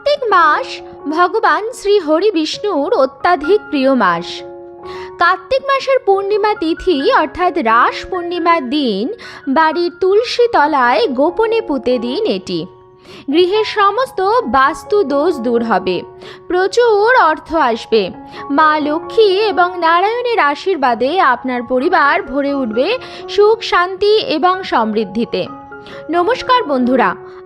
কার্তিক মাস ভগবান শ্রী হরি বিষ্ণুর অত্যাধিক প্রিয় মাস। কার্তিক মাসের পূর্ণিমা তিথি অর্থাৎ রাস পূর্ণিমার দিন বাড়ির তুলসী তলায় গোপনে পুঁতে দিন এটি। গৃহের সমস্ত বাস্তু দোষ দূর হবে। প্রচুর অর্থ আসবে। মা লক্ষ্মী এবং নারায়ণের আশীর্বাদে আপনার পরিবার ভরে উঠবে সুখ, শান্তি এবং সমৃদ্ধিতে। নমস্কার বন্ধুরা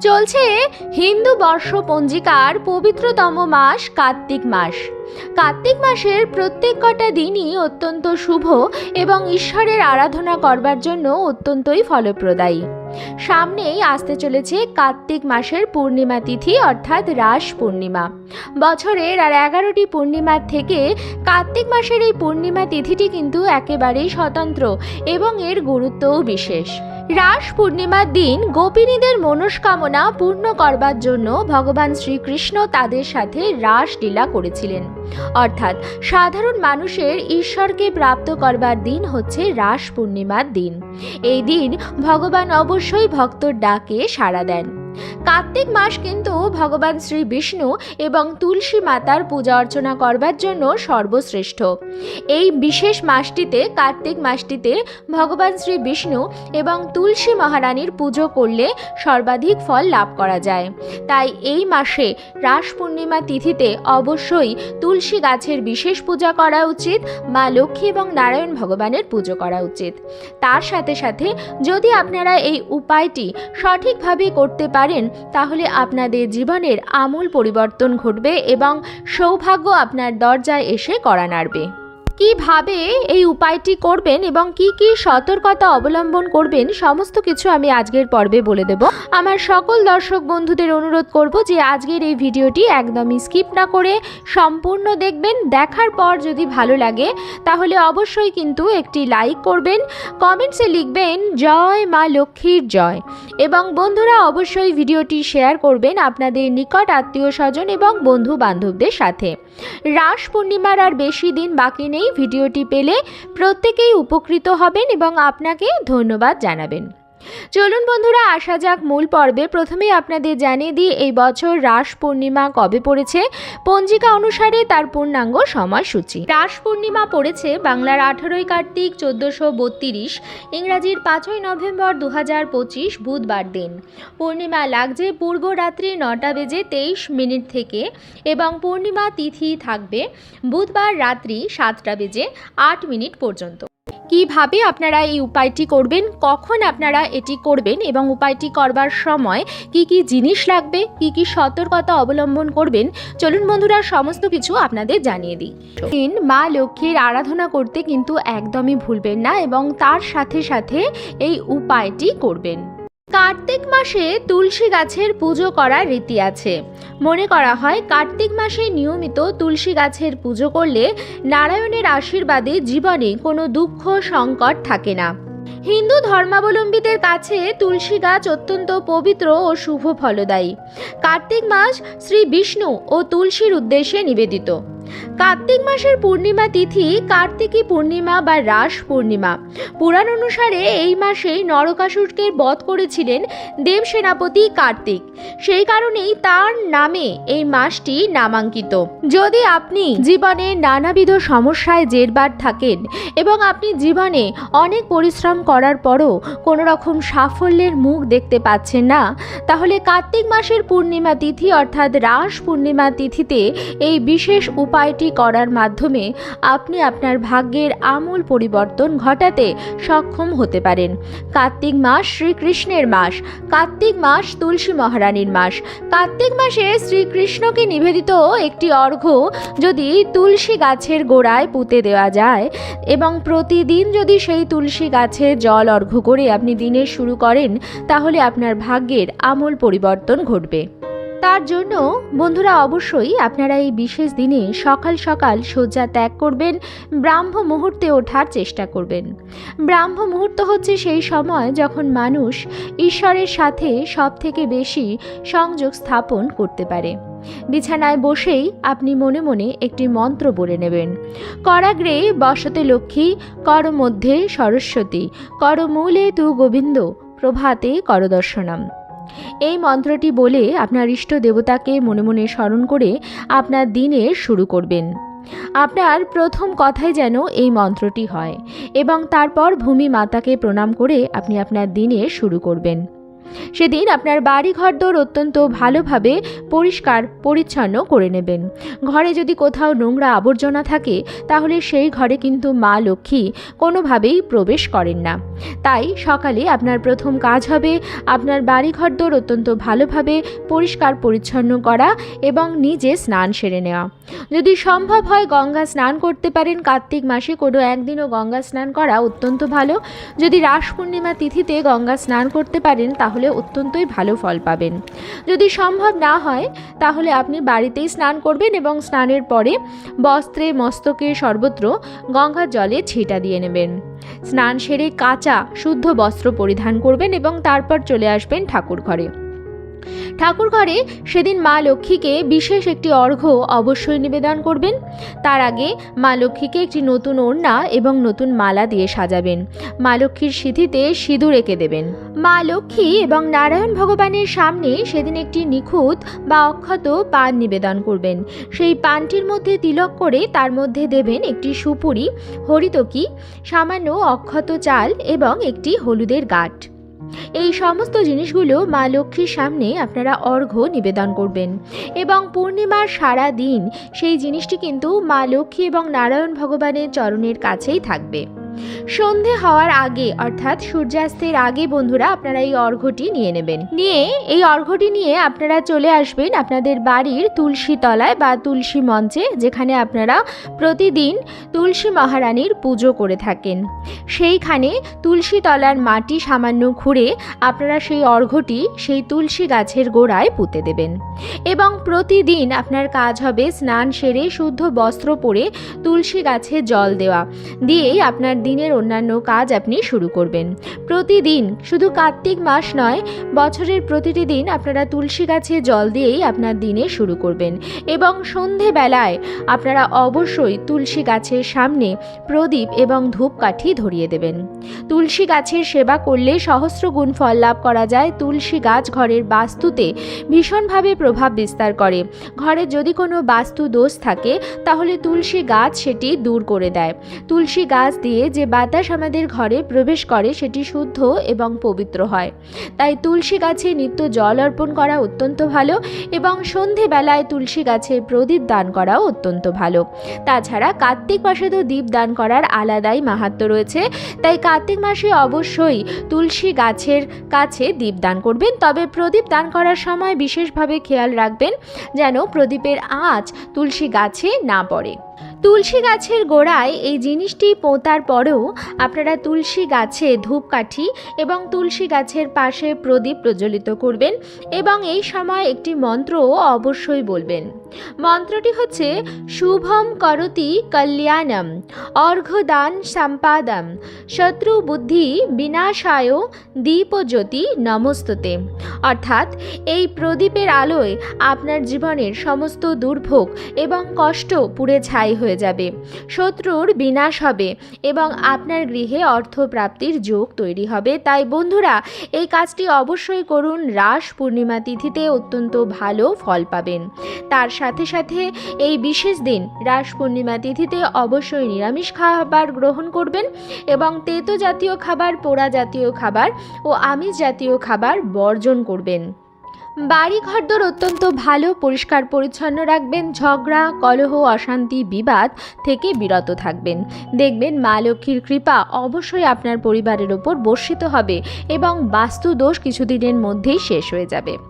চলছে হিন্দু বর্ষ পঞ্জিকার পবিত্রতম মাস কার্তিক মাস। কার্তিক মাসের প্রত্যেক কটা দিনই অত্যন্ত শুভ এবং ঈশ্বরের আরাধনা করবার জন্য অত্যন্তই ফলপ্রদায়ী। সামনেই আসতে চলেছে কার্তিক মাসের পূর্ণিমা তিথি, অর্থাৎ রাস পূর্ণিমা। বছরের আর এগারোটি পূর্ণিমার থেকে কার্তিক মাসের এই পূর্ণিমা তিথিটি কিন্তু একেবারেই স্বতন্ত্র এবং এর গুরুত্বও বিশেষ। রাস পূর্ণিমার দিন গোপিনীদের মনস্কামনা পূর্ণ করবার জন্য ভগবান শ্রীকৃষ্ণ তাদের সাথে রাস লীলা করেছিলেন। অর্থাৎ সাধারণ মানুষের ঈশ্বরকে প্রাপ্ত করবার দিন হচ্ছে রাস পূর্ণিমার দিন। এই দিন ভগবান অবশ্যই ভক্তর ডাকে সাড়া দেন। কার্তিক মাস কিন্তু ভগবান শ্রী বিষ্ণু এবং তুলসী মাতার পূজা অর্চনা করবার জন্য সর্বশ্রেষ্ঠ। এই বিশেষ মাসটিতে, কার্তিক মাসটিতে ভগবান শ্রী বিষ্ণু এবং তুলসী মহারানীর পুজো করলে সর্বাধিক ফল লাভ করা যায়। তাই এই মাসে রাস পূর্ণিমা তিথিতে অবশ্যই তুলসী গাছের বিশেষ পূজা করা উচিত, মা লক্ষ্মী এবং নারায়ণ ভগবানের পুজো করা উচিত। তার সাথে সাথে যদি আপনারা এই উপায়টি সঠিকভাবে করতে পারেন তাহলে আপনাদের জীবনের আমূল পরিবর্তন ঘটবে এবং সৌভাগ্য আপনার দরজায় এসে করা নাড়বে। কীভাবে এই উপায়টি করবেন এবং কি কি সতর্কতা অবলম্বন করবেন, সমস্ত কিছু আমি আজকের পর্বে বলে দেব। আমার সকল দর্শক বন্ধুদের অনুরোধ করব যে আজকের এই ভিডিওটি একদমই স্কিপ না করে সম্পূর্ণ দেখবেন। দেখার পর যদি ভালো লাগে, তাহলে অবশ্যই কিন্তু একটি লাইক করবেন, কমেন্টসে লিখবেন, জয় মা লক্ষ্মীর জয় এবং বন্ধুরা, অবশ্যই ভিডিওটি শেয়ার করবেন আপনাদের নিকট আত্মীয় স্বজন এবং বন্ধু বান্ধবদের সাথে। রাস পূর্ণিমার আর বেশি দিন বাকি নেই ভিডিওটি পেলে প্রত্যেকেই উপকৃত হবেন এবং আপনাকে ধন্যবাদ জানাবেন। চলুন বন্ধুরা, আসা যাক মূল পর্বে। প্রথমেই আপনাদের জানিয়ে দিই, এই বছর রাস পূর্ণিমা কবে পড়েছে? পঞ্জিকা অনুসারে তার পূর্ণাঙ্গ সময়সূচি। রাস পূর্ণিমা পড়েছে বাংলার আঠারোই কার্তিক, চোদ্দোশো বত্রিশ, ইংরাজির পাঁচই নভেম্বর দু পঁচিশ, বুধবার দিন। পূর্ণিমা লাগছে পূর্ব রাত্রি নটা বেজে তেইশ মিনিট থেকে এবং পূর্ণিমা তিথি থাকবে বুধবার রাত্রি সাতটা বেজে আট মিনিট পর্যন্ত। কীভাবে আপনারা এই উপায়টি করবেন, কখন আপনারা এটি করবেন এবং উপায়টি করবার সময় কি কি জিনিস লাগবে, কি কি সতর্কতা অবলম্বন করবেন, চলুন বন্ধুরা সমস্ত কিছু আপনাদের জানিয়ে দিই। দিন মা লক্ষ্মীর আরাধনা করতে কিন্তু একদমই ভুলবেন না এবং তার সাথে সাথে এই উপায়টি করবেন। কার্তিক মাসে তুলসী গাছের পুজো করার রীতি আছে। মনে করা হয়, কার্তিক মাসে নিয়মিত তুলসী গাছের পুজো করলে নারায়ণের আশীর্বাদে জীবনে কোনো দুঃখ, সংকট থাকে না। হিন্দু ধর্মাবলম্বীদের কাছে তুলসী গাছ অত্যন্ত পবিত্র ও শুভ ফলদায়ী। কার্তিক মাস শ্রী বিষ্ণু ও তুলসীর উদ্দেশ্যে নিবেদিত। কার্তিক মাসের পূর্ণিমা তিথি কার্তিকী পূর্ণিমা বা রাস পূর্ণিমা। পুরাণ অনুসারে এই মাসেই নরকাসুরকে বধ করেছিলেন দেব সেনাপতি কার্তিক। সেই কারণেই তার নামে এই মাসটি নামাঙ্কিত। যদি আপনি জীবনে নানাবিধ সমস্যায় জেরবার থাকেন এবং আপনি জীবনে অনেক পরিশ্রম করার পরও কোনো রকম সাফল্যের মুখ দেখতে পাচ্ছেন না, তাহলে কার্তিক মাসের পূর্ণিমা তিথি অর্থাৎ রাস পূর্ণিমা তিথিতে এই বিশেষ উপায়টি করার মাধ্যমে আপনি আপনার ভাগ্যের আমূল পরিবর্তন ঘটাতে সক্ষম হতে পারেন। কার্তিক মাস শ্রীকৃষ্ণের মাস। কার্তিক মাস তুলসী মহারানীর মাস। কার্তিক মাসে শ্রীকৃষ্ণকে নিবেদিত একটি অর্ঘ্য যদি তুলসী গাছের গোড়ায় পুঁতে দেওয়া যায় এবং প্রতিদিন যদি সেই তুলসী গাছে জল অর্ঘ্য করে আপনি দিনের শুরু করেন, তাহলে আপনার ভাগ্যের আমূল পরিবর্তন ঘটবে। তার জন্য বন্ধুরা অবশ্যই আপনারা এই বিশেষ দিনে সকাল সকাল শয্যা ত্যাগ করবেন, ব্রাহ্ম মুহূর্তে ওঠার চেষ্টা করবেন। ব্রাহ্ম মুহূর্ত হচ্ছে সেই সময় যখন মানুষ ঈশ্বরের সাথে সব থেকে বেশি সংযোগ স্থাপন করতে পারে। বিছানায় বসেই আপনি মনে মনে একটি মন্ত্র বলে নেবেন। করাগ্রে বসতে লক্ষ্মী, কর মধ্যে সরস্বতী, কর মূলে তু গোবিন্দ, প্রভাতে করদর্শনম এই মন্ত্রটি বলে আপনার ইষ্ট দেবতাকে মনে মনে স্মরণ করে আপনার দিনের শুরু করবেন। আপনার প্রথম কথাই যেন এই মন্ত্রটি হয় এবং তারপর ভূমি মাতাকে প্রণাম করে আপনি আপনার দিনে শুরু করবেন। সেদিন আপনার বাড়ি ঘর ঘরদোর অত্যন্ত ভালোভাবে পরিষ্কার, পরিচ্ছন্ন করে নেবেন। ঘরে যদি কোথাও নোংরা আবর্জনা থাকে, তাহলে সেই ঘরে কিন্তু মা লক্ষ্মী কোনোভাবেই প্রবেশ করেন না। তাই সকালে আপনার প্রথম কাজ হবে আপনার বাড়ি ঘরদোর অত্যন্ত ভালোভাবে পরিষ্কার, পরিচ্ছন্ন করা এবং নিজে স্নান সেরে নেওয়া। যদি সম্ভব হয় গঙ্গা স্নান করতে পারেন। কার্তিক মাসে কোনো একদিনও গঙ্গা স্নান করা অত্যন্ত ভালো। যদি রাস পূর্ণিমা তিথিতে গঙ্গা স্নান করতে পারেন, তাহলে অত্যন্তই ভালো ফল পাবেন। যদি সম্ভব না হয়, তাহলে আপনি বাড়িতেই স্নান করবেন এবং স্নানের পরে বস্ত্রে, মস্তকে সর্বত্র গঙ্গার জলে ছিটা দিয়ে নেবেন। স্নান সেরে কাঁচা, শুদ্ধ বস্ত্র পরিধান করবেন এবং তারপর চলে আসবেন ঠাকুর ঘরে ঠাকুর ঘরে সেদিন মা লক্ষ্মীকে বিশেষ একটি অর্ঘ্য অবশ্যই নিবেদন করবেন। তার আগে মা লক্ষ্মীকে একটি নতুন ওড়না এবং নতুন মালা দিয়ে সাজাবেন। মা লক্ষ্মীর সিঁথিতে সিঁদুর এঁকে দেবেন। মা লক্ষ্মী এবং নারায়ণ ভগবানের সামনে সেদিন একটি নিখুঁত বা অক্ষত পান নিবেদন করবেন। সেই পানটির মধ্যে তিলক করে তার মধ্যে দেবেন একটি সুপুরি, হরিতকি, সামান্য অক্ষত চাল এবং একটি হলুদের গাঁট। এই সমস্ত জিনিসগুলো মা লক্ষ্মীর সামনে আপনারা অর্ঘ্য নিবেদন করবেন। এবং পূর্ণিমার সারা দিন সেই জিনিসটি কিন্তু মা লক্ষ্মী এবং নারায়ণ ভগবানের চরণের কাছেই থাকবে। সন্ধে হওয়ার আগে, অর্থাৎ সূর্যাস্তের আগে বন্ধুরা আপনারা এই অর্ঘ্যটি নিয়ে নেবেন। নিয়ে এই অর্ঘ্যটি নিয়ে আপনারা চলে আসবেন আপনাদের বাড়ির তুলসী তলায় বা তুলসী মঞ্চে, যেখানে আপনারা প্রতিদিন তুলসী মহারানীর পুজো করে থাকেন। সেইখানে তুলসী তলার মাটি সামান্য খুঁড়ে আপনারা সেই অর্ঘ্যটি সেই তুলসী গাছের গোড়ায় পুঁতে দেবেন। এবং প্রতিদিন আপনার কাজ হবে স্নান সেরে শুদ্ধ বস্ত্র পরে তুলসী গাছে জল দেওয়া। দিয়েই আপনার দিনের অন্যান্য কাজ আপনি শুরু করবেন। প্রতিদিন, শুধু কার্তিক মাস নয়, বছরের প্রতিটি দিন আপনারা তুলসী গাছে জল দিয়েই আপনার দিনে শুরু করবেন। এবং সন্ধেবেলায় আপনারা অবশ্যই তুলসী গাছের সামনে প্রদীপ এবং ধূপকাঠি ধরিয়ে দেবেন। তুলসী গাছের সেবা করলে সহস্র গুণ ফল লাভ করা যায়। তুলসী গাছ ঘরের বাস্তুতে ভীষণভাবে প্রভাব বিস্তার করে। ঘরে যদি কোনো বাস্তু দোষ থাকে, তাহলে তুলসী গাছ সেটি দূর করে দেয়। তুলসী গাছ দিয়ে যে বাতাস আমাদের ঘরে প্রবেশ করে সেটি শুদ্ধ এবং পবিত্র হয়। তাই তুলসী গাছে নিত্য জল অর্পণ করা অত্যন্ত ভালো এবং সন্ধেবেলায় তুলসী গাছে প্রদীপ দান করাও অত্যন্ত ভালো। তাছাড়া কার্তিক মাসে তো দীপ দান করার আলাদাই মাহাত্ম রয়েছে। তাই কার্তিক মাসে অবশ্যই তুলসী গাছের কাছে দীপ দান করবেন। তবে প্রদীপ দান করার সময় বিশেষভাবে খেয়াল রাখবেন যেন প্রদীপের আঁচ তুলসী গাছে না পড়ে। তুলসী গাছের গোড়ায় এই জিনিসটি পোঁতার পরেও আপনারা তুলসী গাছে ধূপকাঠি এবং তুলসী গাছের পাশে প্রদীপ প্রজ্বলিত করবেন এবং এই সময় একটি মন্ত্রও অবশ্যই বলবেন। মন্ত্রটি হচ্ছে, শুভম করতি কল্যাণম অর্ঘদান সম্পাদম, শত্রু বুদ্ধি বিনাশায় দীপজ্যোতি নমস্ততে। অর্থাৎ এই প্রদীপের আলোয় আপনার জীবনের সমস্ত দুর্ভোগ এবং কষ্ট পুড়ে ছাই হয়ে যাবে। শত্রুর বিনাশ হবে এবং আপনার গৃহে অর্থপ্রাপ্তির যোগ তৈরি হবে। তাই বন্ধুরা, এই কাজটি অবশ্যই করুন। রাস পূর্ণিমা তিথিতে অত্যন্ত ভালো ফল পাবেন। তার সাথে সাথে এই বিশেষ দিন, রাস পূর্ণিমা তিথিতে অবশ্যই নিরামিষ খাবার গ্রহণ করবেন এবং তেতো জাতীয় খাবার, পোড়া জাতীয় খাবার ও আমিষ জাতীয় খাবার বর্জন করবেন। বাড়ি ঘরদোর অত্যন্ত ভালো, পরিষ্কার পরিচ্ছন্ন রাখবেন, ঝগড়া, কলহ, অশান্তি, বিবাদ থেকে বিরত থাকবেন। দেখবেন মা লক্ষ্মীর কৃপা অবশ্যই আপনার পরিবারের ওপর বর্ষিত হবে এবং বাস্তু দোষ কিছুদিনের মধ্যেই শেষ হয়ে যাবে।